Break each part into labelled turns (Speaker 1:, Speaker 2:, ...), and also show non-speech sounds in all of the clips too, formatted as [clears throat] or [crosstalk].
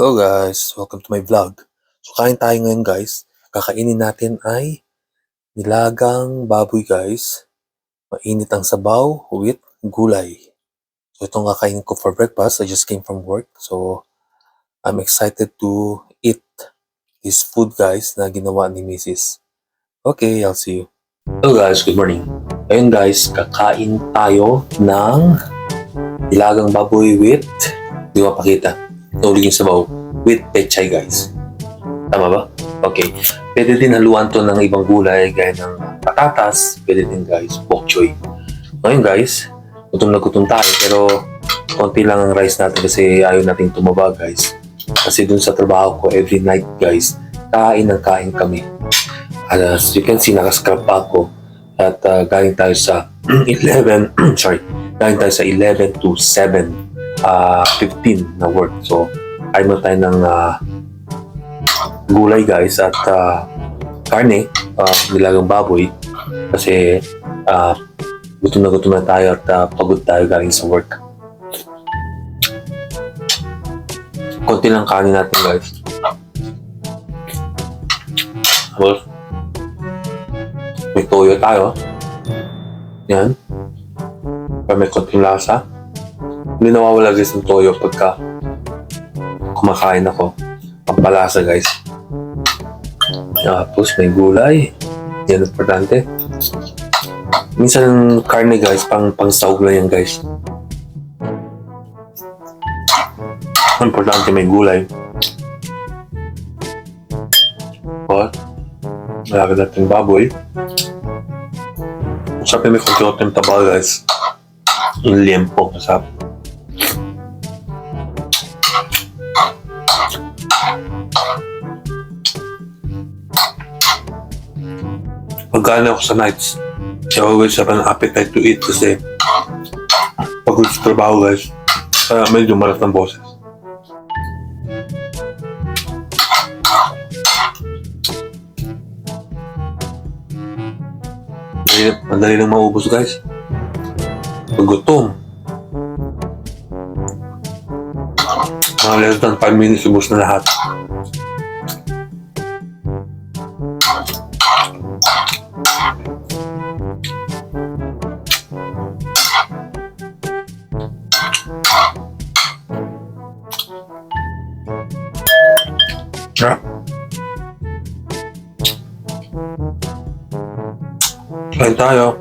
Speaker 1: Hello guys, welcome to my vlog. So kain tayo ngayon guys. Kakainin natin ay nilagang baboy guys. Mainit ang sabaw with gulay. So itong kakainin ko for breakfast. I just came from work. So I'm excited to eat this food guys na ginawa ni Mrs. Okay, I'll see you. Hello guys, good morning. Ngayon guys, kakain tayo ng nilagang baboy with di ko Tulig yung sabaw with pechay guys. Tama ba? Okay. Pwede din haluan to ng ibang gulay gaya ng patatas. Pwede din guys, bok choy. Ngayon guys, gutom na gutom tayo pero konti lang ang rice natin kasi ayaw natin tumaba guys. Kasi dun sa trabaho ko every night guys, kain ng kain kami. As you can see, nakascrap pa ako at uh, galing tayo sa [clears throat] 11, [clears throat] sorry, galing tayo sa 11 to 7 uh, 15 na work. So, ay mo tayo ng uh, gulay guys at uh, karne, uh, nilagang baboy kasi uh, gutom na gutom na tayo at uh, pagod tayo galing sa work. Konti lang kanin natin guys. Tapos, may toyo tayo. Yan. Para may konting lasa. Hindi nawawala guys ng toyo pagka kumakain ako. Pampalasa guys. Tapos may gulay. Yan importante. Minsan karne guys, pang pang lang yan guys. Importante may gulay. At malaki natin baboy. Sabi may konti-konti taba guys. Yung liempo, masarap. Pagkano ako sa nights, I always have an appetite to eat kasi pagod sa trabaho guys, kaya medyo malas ng boses. Madali, madali lang maubos guys. Pag gutom. Mga less than 5 minutes, ubos na lahat. Kain tayo.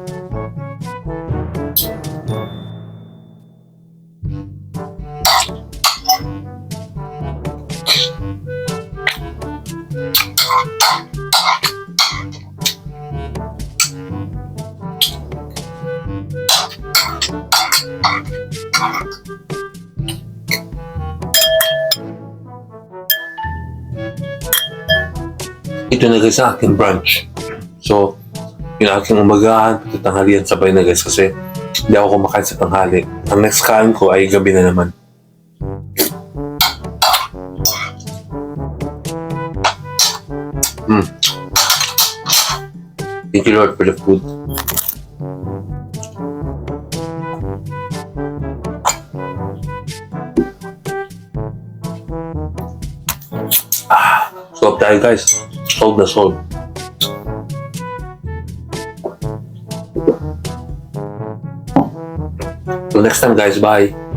Speaker 1: Ito na guys ang aking brunch. So, yung aking umagahan, pati tanghalian sabay na guys kasi hindi ako kumakain sa tanghali. Ang next kain ko ay gabi na naman. Mm. Thank you Lord for the food. Ah, solve tayo guys. Solve na solve. Till next time guys, bye.